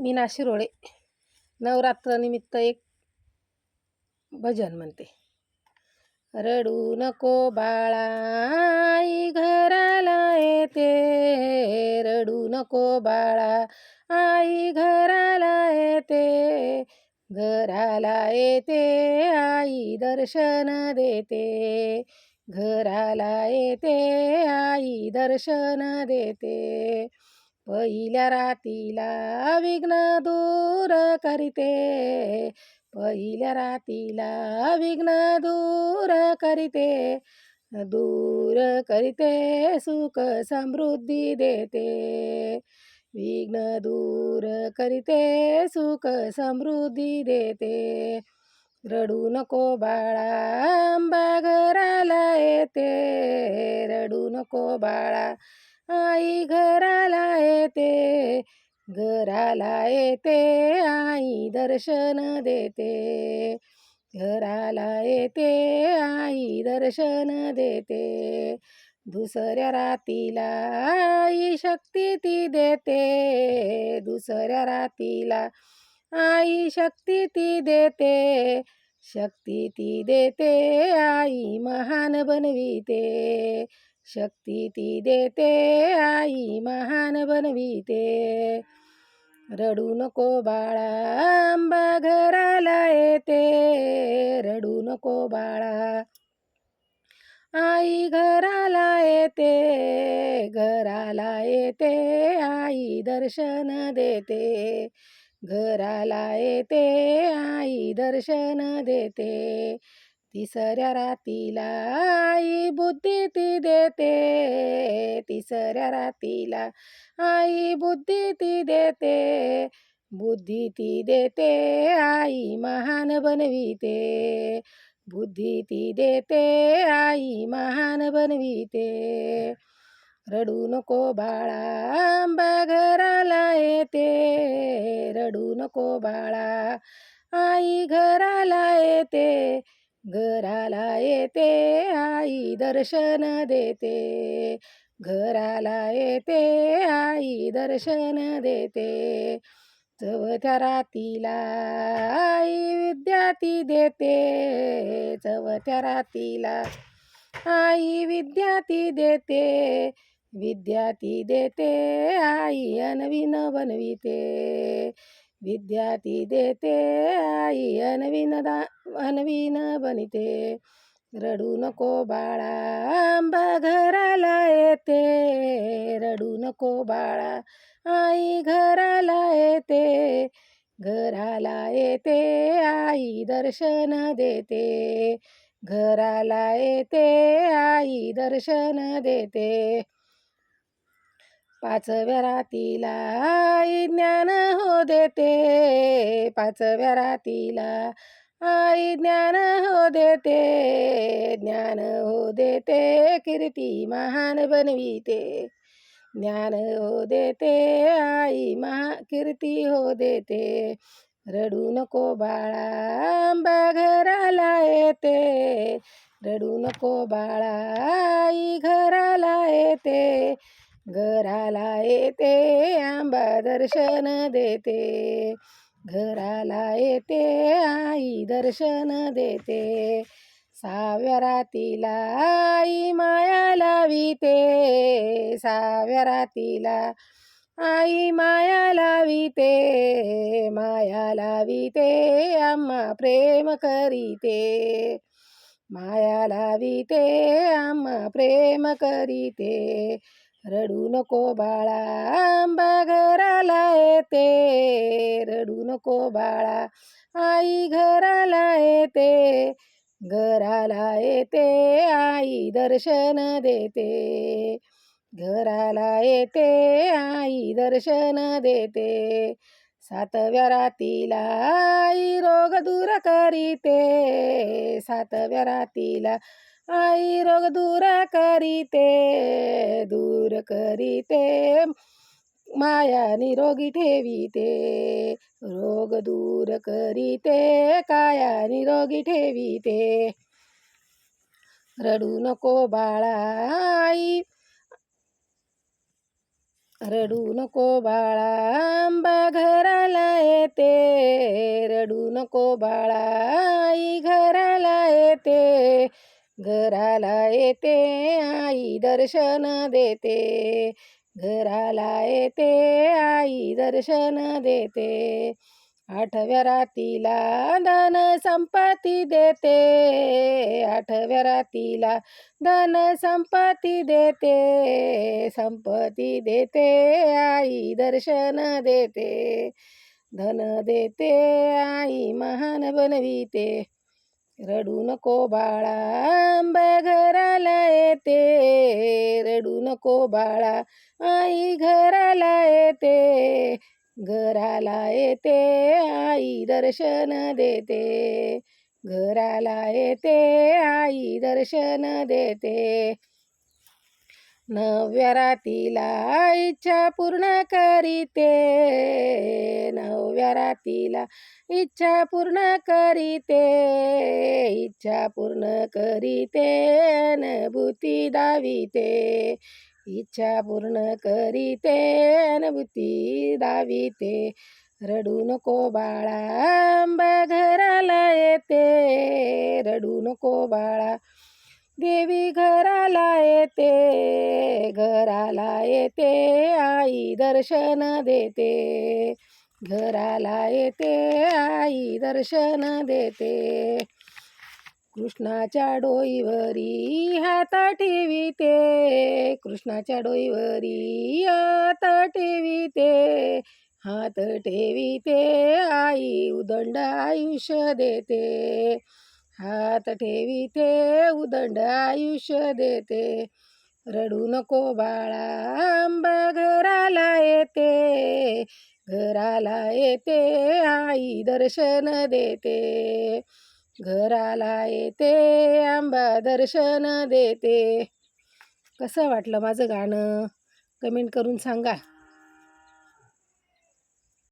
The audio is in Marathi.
मीना शिरोळे नवरात्रनिमित्त एक भजन म्हणते. रडू नको बाळा आई घराला येते. रडू नको बाळा आई घराला येते. घराला येते आई दर्शन देते. घराला येते आई दर्शन देते. पहिल्या रातीला विघ्न दूर करीते. पहिल्या रातीला विघ्न दूर करीते. दूर करीते सुख समृद्धी देते. विघ्न दूर करीते सुख समृद्धी देते. रडू नको बाळा आंबा घराला येते. रडू नको बाळा आई घराला येते घराला येते आई दर्शन देते. घराला येते आई दर्शन देते. दुसऱ्या रातीला आई शक्ती ती देते. दुसऱ्या रातीला आई शक्ती ती देते. शक्ती ती देते आई महान बनविते. शक्ती ती देते आई महान बनविते. रडू नको बाळा आंबा घराला येते. रडू नको बाळा आई घराला येते. घराला येते आई दर्शन देते. घराला येते आई दर्शन देते. तिसऱ्या रातीला आई बुद्धी ती देते. तिसऱ्या रातीला आई बुद्धी ती देते. बुद्धी ती देते आई महान बनविते. बुद्धी ती देते आई महान बनविते. रडू नको बाळा आंबा घराला येते. रडू नको बाळा आई घराला येते. घराला येते आई दर्शन देते. घराला येते आई दर्शन देते. चवथ्या रातीला आई विद्या ती देते. चवथ्या रातीला आई विद्या ती देते. विद्या ती देते आई अनविन बनविते. विद्या ती देते आई अनवीन दा अनवीन बनिते रडू नको बाळा आंबा घराला येते रडू नको बाळा आई घराला येते घराला येते आई दर्शन देते घराला येते आई दर्शन देते पाचव्या रातीला आई ज्ञान हो देते. पाचव्या रातीला आई ज्ञान हो देते. ज्ञान हो देते कीर्ती महान बनविते. ज्ञान हो देते आई महा कीर्ती हो देते. रडू नको बाळा आंबा घराला येते. रडू नको बाळा आई घराला येते. घराला येते आंबा दर्शन देते. घराला येते आई दर्शन देते. साव्या रातीला आई माया लाविते. साव्या रातीला आई माया लाविते. माया लाविते आम्हा प्रेम करीते. माया लाविते आम्हा प्रेम करीते. रडू नको बाळा आंबा घराला येते. रडू नको बाळा आई घराला येते. घराला येते आई दर्शन देते. घराला येते आई दर्शन देते. सातव्या रातीला आई रोग दूर करीते. सातव्या रातीला आई रोग दूर करीते दूर करीते. माया निरोगी ठेवीते रोग दूर करीते काया निरोगी ठेवीते. रडू नको बाळा आई रडू नको बाळा आंबा घराला येते. रडू नको बाळा आई घराला येते. घराला येते आई दर्शन देते. घराला येते आई दर्शन देते. आठव्या रातीला धन संपत्ती देते. आठव्या रातीला धन संपत्ती देते. संपत्ती देते आई दर्शन देते. धन देते आई महान बनविते. रडू नको बाळा आंबा घराला येते. रडू नको बाळा आई घराला येते. घराला येते आई दर्शन देते. घराला येते आई दर्शन देते. नव्या रातीला इच्छा पूर्ण करीते. नव्या रातीला इच्छा पूर्ण करीते. इच्छा पूर्ण करीते अनुभूती दाविते. इच्छा पूर्ण करीते अनुभूती दाविते. रडू नको बाळा आंबा घराला येते. रडू नको बाळा देवी घराला येते घराला येते आई दर्शन देते. घराला येते आई दर्शन देते. कृष्णाच्या डोईवरी हाता ठेविते कृष्णाच्या डोईवरी आता ठेविते हात ठेविते आई उदंड आयुष्य देते. हात ठेवी ते उदंड आयुष्य देते. रडू नको बाळा आंबा घराला येते. घराला येते आई दर्शन देते. घराला येते आंबा दर्शन देते. कसं वाटलं माझं गाणं? कमेंट करून सांगा.